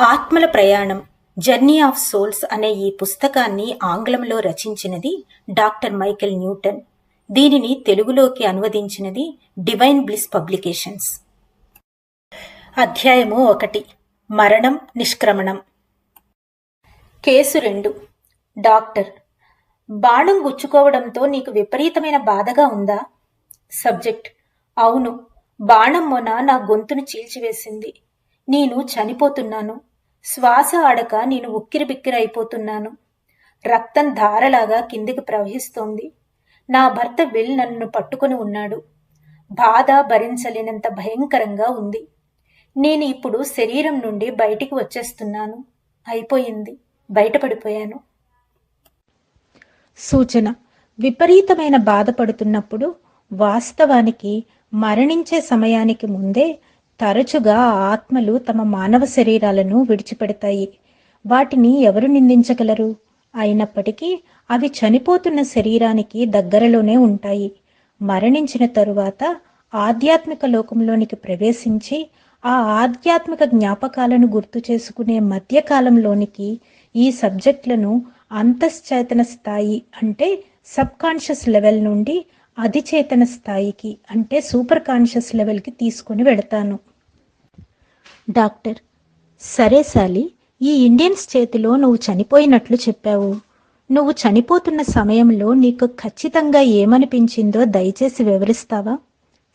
ఆత్మల ప్రయాణం journey of souls అనే ఈ పుస్తకాన్ని ఆంగ్లంలో రచించినది డాక్టర్ మైకెల్ న్యూటన్. దీనిని తెలుగులోకి అనువదించినది డివైన్ బ్లిస్ పబ్లికేషన్స్. అధ్యాయము ఒకటి. మరణం నిష్క్రమణం. కేసు రెండు. డాక్టర్ బాణం గుచ్చుకోవడంతో నీకు విపరీతమైన బాధగా ఉందా? సబ్జెక్ట్ అవును బాణం మొన నా గొంతును చీల్చివేసింది. నేను చనిపోతున్నాను. శ్వాస ఆడక నేను ఉక్కిరిబిక్కిరైపోతున్నాను రక్తం ధారలాగా కిందికి ప్రవహిస్తోంది. నా భర్త విల్ నన్ను పట్టుకొని ఉన్నాడు. బాధ భరించలేనంత భయంకరంగా ఉంది. నేను ఇప్పుడు శరీరం నుండి బయటికి వచ్చేస్తున్నాను. అయిపోయింది. బయటపడిపోయాను. సూచన. విపరీతమైన బాధపడుతున్నప్పుడు వాస్తవానికి మరణించే సమయానికి ముందే తరచుగా ఆత్మలు తమ మానవ శరీరాలను విడిచిపెడతాయి. వాటిని ఎవరు నిందించగలరు? అయినప్పటికీ అవి చనిపోతున్న శరీరానికి దగ్గరలోనే ఉంటాయి. మరణించిన తరువాత ఆధ్యాత్మిక లోకంలోనికి ప్రవేశించి ఆ ఆధ్యాత్మిక జ్ఞాపకాలను గుర్తు చేసుకునే మధ్యకాలంలోనికి ఈ సబ్జెక్టులను అంతశ్చేతన స్థాయి అంటే సబ్ కాన్షియస్ లెవెల్ నుండి అధిచేతన స్థాయికి అంటే సూపర్ కాన్షియస్ లెవెల్కి తీసుకొని వెళతాను. డాక్టర్. సరే సాలి ఈ ఇండియన్స్ చేతిలో నువ్వు చనిపోయినట్లు చెప్పావు. నువ్వు చనిపోతున్న సమయంలో నీకు ఖచ్చితంగా ఏమనిపించిందో దయచేసి వివరిస్తావా?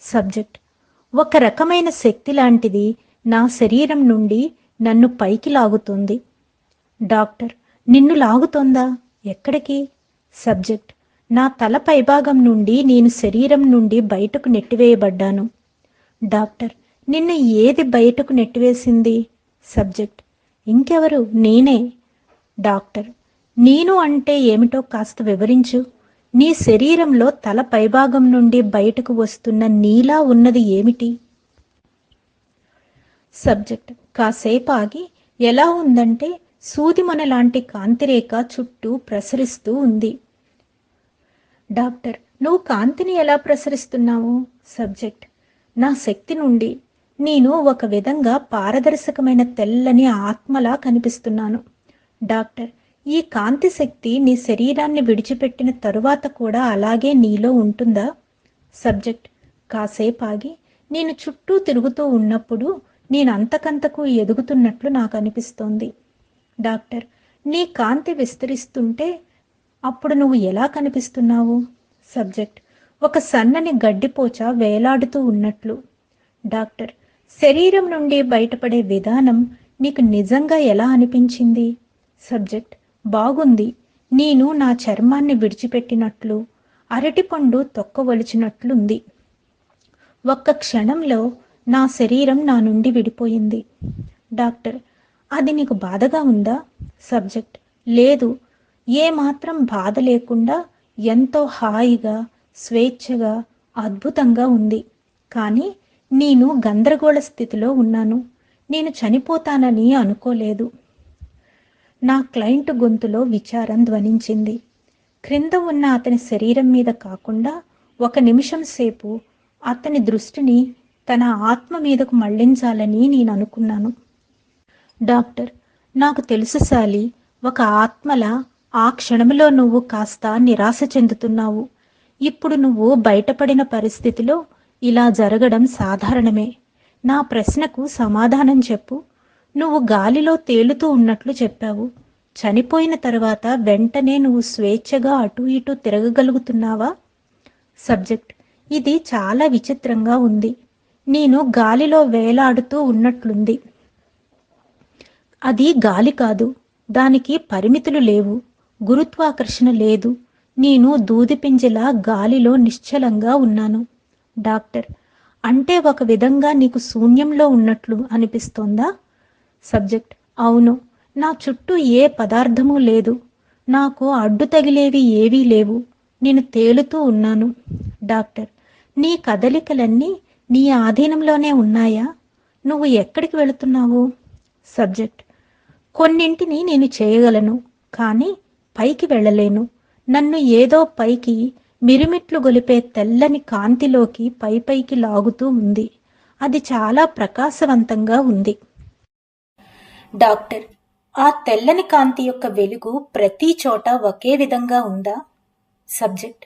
సబ్జెక్ట్. ఒక రకమైన శక్తి లాంటిది నా శరీరం నుండి నన్ను పైకి లాగుతుంది. డాక్టర్. నిన్ను లాగుతోందా? ఎక్కడికి? సబ్జెక్ట్. నా తల పైభాగం నుండి నేను శరీరం నుండి బయటకు నెట్టివేయబడ్డాను. డాక్టర్. నిన్ను ఏది బయటకు నెట్టివేసింది? సబ్జెక్ట్. ఇంకెవరు? నేనే. డాక్టర్. నేను అంటే ఏమిటో కాస్త వివరించు. నీ శరీరంలో తల పైభాగం నుండి బయటకు వస్తున్న నీలా ఉన్నది ఏమిటి? సబ్జెక్ట్. కాసేపు ఆగి ఎలా ఉందంటే సూదిమొన లాంటి కాంతిరేఖ చుట్టూ ప్రసరిస్తూ ఉంది. డాక్టర్. నువ్వు కాంతిని ఎలా ప్రసరిస్తున్నావు? సబ్జెక్ట్. నా శక్తి నుండి. నేను ఒక విధంగా పారదర్శకమైన తెల్లని ఆత్మలా కనిపిస్తున్నాను. డాక్టర్ ఈ కాంతి శక్తి నీ శరీరాన్ని విడిచిపెట్టిన తరువాత కూడా అలాగే నీలో ఉంటుందా? సబ్జెక్ట్ కాసేపు ఆగి నేను చుట్టూ తిరుగుతూ ఉన్నప్పుడు నేను అంతకంతకు ఎదుగుతున్నట్లు నాకు అనిపిస్తోంది డాక్టర్ నీ కాంతి విస్తరిస్తుంటే అప్పుడు నువ్వు ఎలా కనిపిస్తున్నావు? సబ్జెక్ట్ ఒక సన్నని గడ్డిపోచ వేలాడుతూ ఉన్నట్లు. డాక్టర్ శరీరం నుండి బయటపడే విధానం నీకు నిజంగా ఎలా అనిపించింది? సబ్జెక్ట్ బాగుంది. నేను నా చర్మాన్ని విడిచిపెట్టినట్లు అరటిపండు తొక్కవలిచినట్లుంది. ఒక్క క్షణంలో నా శరీరం నా నుండి విడిపోయింది. డాక్టర్ అది నీకు బాధగా ఉందా? సబ్జెక్ట్ లేదు. ఏమాత్రం బాధ లేకుండా ఎంతో హాయిగా స్వేచ్ఛగా అద్భుతంగా ఉంది. కానీ నేను గందరగోళ స్థితిలో ఉన్నాను. నేను చనిపోతానని అనుకోలేదు. నా క్లయింట్ గొంతులో విచారం ధ్వనించింది. క్రింద ఉన్న అతని శరీరం మీద కాకుండా ఒక నిమిషం సేపు అతని దృష్టిని తన ఆత్మ మీదకు మళ్ళించాలని నేను అనుకున్నాను. డాక్టర్ నాకు తెలుసు సాలి ఒక ఆత్మల ఆ క్షణంలో నువ్వు కాస్త నిరాశ చెందుతున్నావు. ఇప్పుడు నువ్వు బయటపడిన పరిస్థితిలో ఇలా జరగడం సాధారణమే. నా ప్రశ్నకు సమాధానం చెప్పు. నువ్వు గాలిలో తేలుతూ ఉన్నట్లు చెప్పావు. చనిపోయిన తర్వాత వెంటనే నువ్వు స్వేచ్ఛగా అటు ఇటు తిరగగలుగుతున్నావా? సబ్జెక్ట్. ఇది చాలా విచిత్రంగా ఉంది. నేను గాలిలో వేలాడుతూ ఉన్నట్లుంది. అది గాలి కాదు. దానికి పరిమితులు లేవు. గురుత్వాకర్షణ లేదు. నేను దూదిపింజలా గాలిలో నిశ్చలంగా ఉన్నాను. డాక్టర్. అంటే ఒక విధంగా నీకు శూన్యంలో ఉన్నట్లు అనిపిస్తోందా? సబ్జెక్ట్. అవును. నా చుట్టూ ఏ పదార్థము లేదు. నాకు అడ్డు తగిలేవి ఏవీ లేవు. నేను తేలుతూ ఉన్నాను. డాక్టర్. నీ కదలికలన్నీ నీ ఆధీనంలోనే ఉన్నాయా? నువ్వు ఎక్కడికి వెళుతున్నావు? సబ్జెక్ట్. కొన్నింటిని నేను చేయగలను కానీ పైకి వెళ్ళలేను. నన్ను ఏదో పైకి మిరుమిట్లు గొలిపే తెల్లని కాంతిలోకి పై పైకి లాగుతూ ఉంది. అది చాలా ప్రకాశవంతంగా ఉంది. డాక్టర్ ఆ తెల్లని కాంతి యొక్క వెలుగు ప్రతి చోట ఒకే విధంగా ఉందా? సబ్జెక్ట్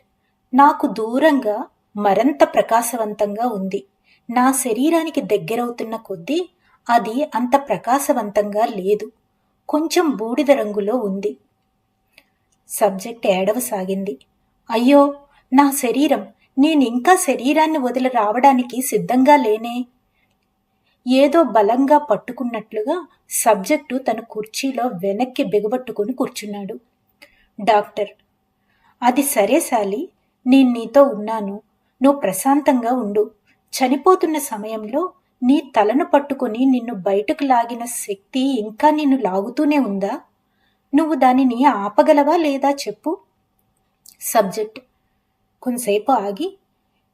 నాకు దూరంగా మరింత ప్రకాశవంతంగా ఉంది. నా శరీరానికి దగ్గరవుతున్న కొద్దీ అది అంత ప్రకాశవంతంగా లేదు. కొంచెం బూడిద రంగులో ఉంది. సబ్జెక్ట్ ఏడవసాగింది. అయ్యో నా శరీరం నేనింకా శరీరాన్ని వదిలి రావడానికి సిద్ధంగా లేనే. ఏదో బలంగా పట్టుకున్నట్లుగా సబ్జెక్టు తన కుర్చీలో వెనక్కి బిగబట్టుకుని కూర్చున్నాడు. డాక్టర్ అది సరే సాలి నేను నీతో ఉన్నాను. నువ్వు ప్రశాంతంగా ఉండు. చనిపోతున్న సమయంలో నీ తలను పట్టుకుని నిన్ను బయటకు లాగిన శక్తి ఇంకా నిన్ను లాగుతూనే ఉందా? నువ్వు దానిని ఆపగలవా లేదా చెప్పు. సబ్జెక్ట్ కొంతసేపు ఆగి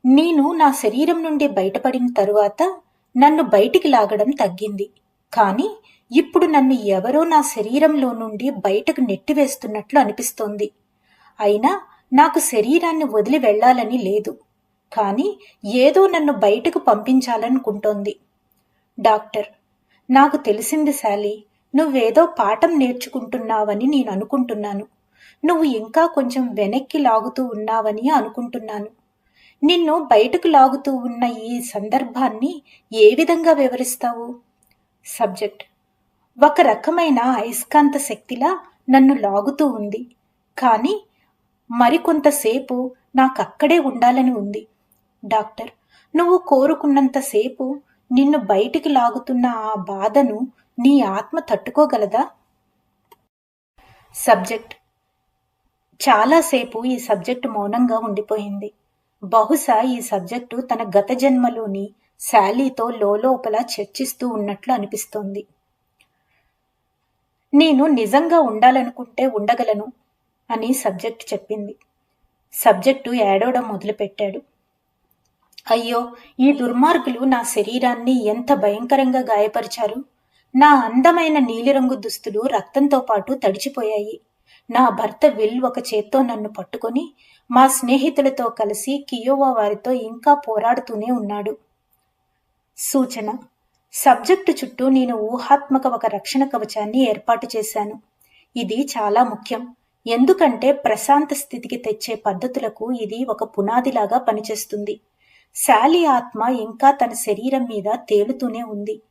నేను నా శరీరం నుండి బయటపడిన తరువాత నన్ను బయటికి లాగడం తగ్గింది. కానీ ఇప్పుడు నన్ను ఎవరో నా శరీరంలో నుండి బయటకు నెట్టివేస్తున్నట్లు అనిపిస్తోంది. అయినా నాకు శరీరాన్ని వదిలి వెళ్ళాలని లేదు. కానీ ఏదో నన్ను బయటకు పంపించాలనుకుంటోంది. డాక్టర్ నాకు తెలిసింది శాలి నువ్వేదో పాఠం నేర్చుకుంటున్నావని నేను అనుకుంటున్నాను. నువ్వు ఇంకా కొంచెం వెనక్కి లాగుతూ ఉన్నావని అనుకుంటున్నాను. నిన్ను బయటకు లాగుతూ ఉన్న ఈ సందర్భాన్ని ఏ విధంగా వివరిస్తావు? సబ్జెక్ట్. ఒక రకమైన అయస్కాంత శక్తిలా నన్ను లాగుతూ ఉంది. కానీ మరికొంతసేపు నాకు అక్కడే ఉండాలని ఉంది. డాక్టర్ నువ్వు కోరుకున్నంతసేపు నిన్ను బయటికి లాగుతున్న ఆ బాధను నీ ఆత్మ తట్టుకోగలదా? సబ్జెక్ట్. చాలాసేపు ఈ సబ్జెక్టు మౌనంగా ఉండిపోయింది. బహుశా ఈ సబ్జెక్టు తన గత జన్మలోని శాలీతో లోపల చర్చిస్తూ ఉన్నట్లు అనిపిస్తోంది. నేను నిజంగా ఉండాలనుకుంటే ఉండగలను అని సబ్జెక్ట్ చెప్పింది. సబ్జెక్టు ఏడవడం మొదలుపెట్టాడు. అయ్యో ఈ దుర్మార్గులు నా శరీరాన్ని ఎంత భయంకరంగా గాయపరిచారు? నా అందమైన నీలిరంగు దుస్తులు రక్తంతో పాటు తడిచిపోయాయి. నా భర్త విల్ ఒక చేత్తో నన్ను పట్టుకొని మా స్నేహితులతో కలిసి కియోవా వారితో ఇంకా పోరాడుతూనే ఉన్నాడు. సూచన. సబ్జెక్టు చుట్టూ నేను ఊహాత్మక ఒక రక్షణ కవచాన్ని ఏర్పాటు చేశాను. ఇది చాలా ముఖ్యం. ఎందుకంటే ప్రశాంత స్థితికి తెచ్చే పద్ధతులకు ఇది ఒక పునాదిలాగా పనిచేస్తుంది. శాలి ఆత్మ ఇంకా తన శరీరం మీద తేలుతూనే ఉంది.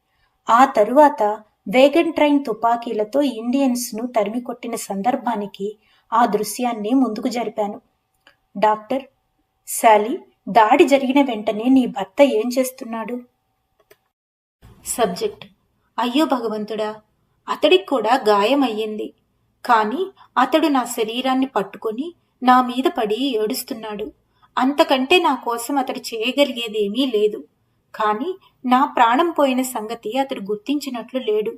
ఆ తరువాత వేగన్ ట్రైన్ తుపాకీలతో ఇండియన్స్ను తరిమి కొట్టిన సందర్భానికి ఆ దృశ్యాన్ని ముందుకు జరిపాను. డాక్టర్ శాలి దాడి జరిగిన వెంటనే నీ భర్త ఏం చేస్తున్నాడు? సబ్జెక్ట్. అయ్యో భగవంతుడా అతడికి కూడా గాయం అయ్యింది. కానీ అతడు నా శరీరాన్ని పట్టుకొని నా మీద పడి ఏడుస్తున్నాడు. అంతకంటే నా కోసం అతడు చేయగలిగేదేమీ లేదు. కానీ నా ప్రాణం పోయిన సంగతి అతడు గుర్తించినట్లు లేడు.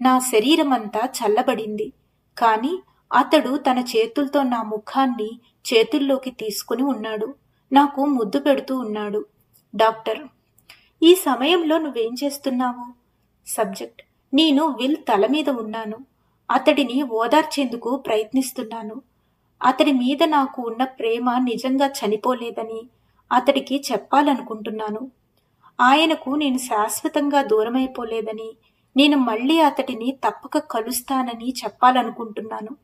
నా శరీరం అంతా చల్లబడింది. కానీ అతడు తన చేతులతో నా ముఖాన్ని చేతుల్లోకి తీసుకుని ఉన్నాడు. నాకు ముద్దు పెడుతూ ఉన్నాడు. డాక్టర్ ఈ సమయంలో నువ్వేం చేస్తున్నావు? సబ్జెక్ట్ నేను విల్ తల మీద ఉన్నాను. అతడిని ఓదార్చేందుకు ప్రయత్నిస్తున్నాను. అతడి మీద నాకు ఉన్న ప్రేమ నిజంగా చనిపోలేదని అతడికి చెప్పాలనుకుంటున్నాను. ఆయనకు నేను శాశ్వతంగా దూరమైపోలేదని నేను మళ్ళీ అతడిని తప్పక కలుస్తానని చెప్పాలనుకుంటున్నాను.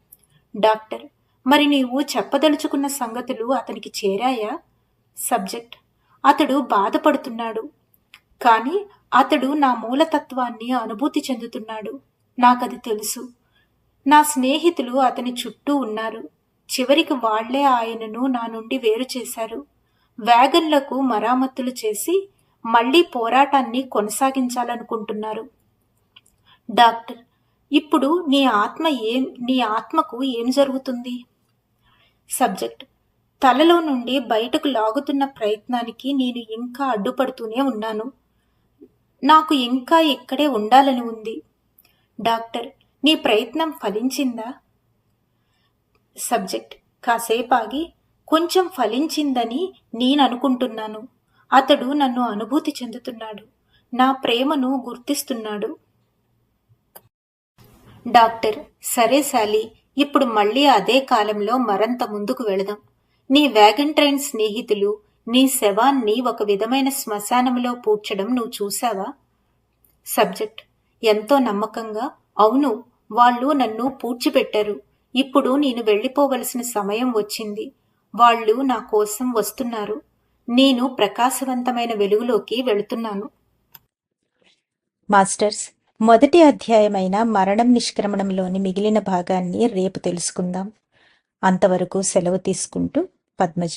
డాక్టర్ మరి నీవు చెప్పదలుచుకున్న సంగతులు అతనికి చేరాయా? సబ్జెక్ట్ అతడు బాధపడుతున్నాడు. కానీ అతడు నా మూలతత్వాన్ని అనుభూతి చెందుతున్నాడు. నాకది తెలుసు. నా స్నేహితులు అతని చుట్టూ ఉన్నారు. చివరికి వాళ్ళే ఆయనను నా నుండి వేరు చేశారు. వ్యాగన్లకు మరామత్తులు చేసి మళ్ళీ పోరాటాన్ని కొనసాగించాలనుకుంటున్నారు. డాక్టర్ ఇప్పుడు నీ ఆత్మ ఏం నీ ఆత్మకు ఏం జరుగుతుంది? సబ్జెక్ట్ తలలో నుండి బయటకు లాగుతున్న ప్రయత్నానికి నేను ఇంకా అడ్డుపడుతూనే ఉన్నాను. నాకు ఇంకా ఇక్కడే ఉండాలని ఉంది. డాక్టర్ నీ ప్రయత్నం ఫలించిందా? సబ్జెక్ట్ కాసేపాగి కొంచెం ఫలించిందని నేను అనుకుంటున్నాను అతడు నన్ను అనుభూతి చెందుతున్నాడు. నా ప్రేమను గుర్తిస్తున్నాడు. డాక్టర్ సరే సాలి ఇప్పుడు మళ్ళీ అదే కాలంలో మరంత ముందుకు వెళదాం. నీ వ్యాగన్ ట్రైన్ స్నేహితులు నీ శవాన్ని ఒక విధమైన శ్మశానంలో పూడ్చడం నువ్వు చూశావా? సబ్జెక్ట్ ఎంతో నమ్మకంగా అవును వాళ్ళు నన్ను పూడ్చిపెట్టారు. ఇప్పుడు నేను వెళ్ళిపోవలసిన సమయం వచ్చింది. వాళ్ళు నా కోసం వస్తున్నారు. నేను ప్రకాశవంతమైన వెలుగులోకి వెళుతున్నాను. మాస్టర్స్ మొదటి అధ్యాయమైన మరణం నిష్క్రమణంలోని మిగిలిన భాగాన్ని రేపు తెలుసుకుందాం. అంతవరకు సెలవు తీసుకుంటూ పద్మజ.